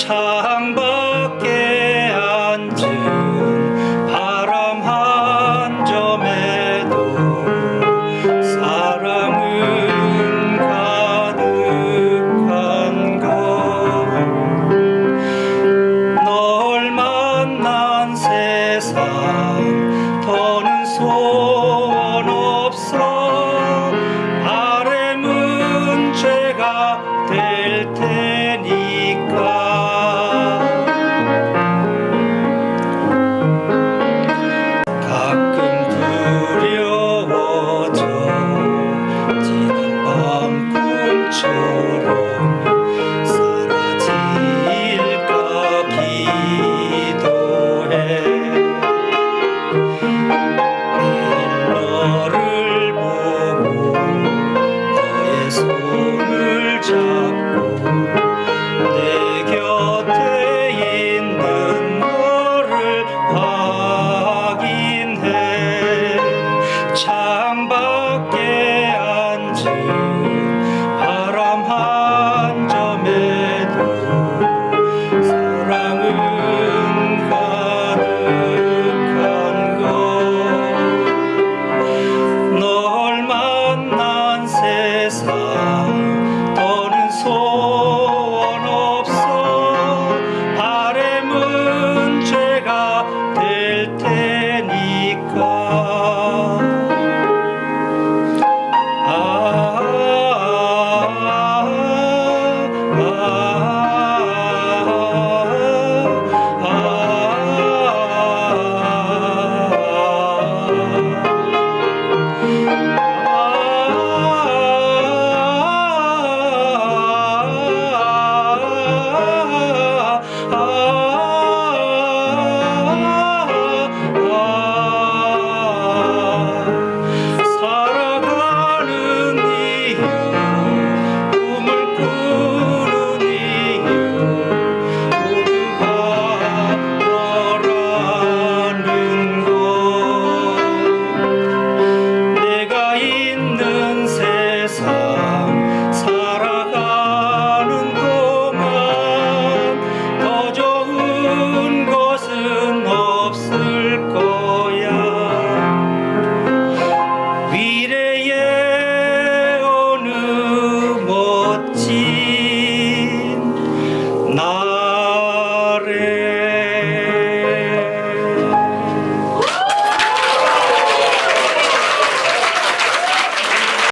창밖에 앉은 바람 한 점에도 사랑은 가득한 것널 만난 세상 더는 소. you take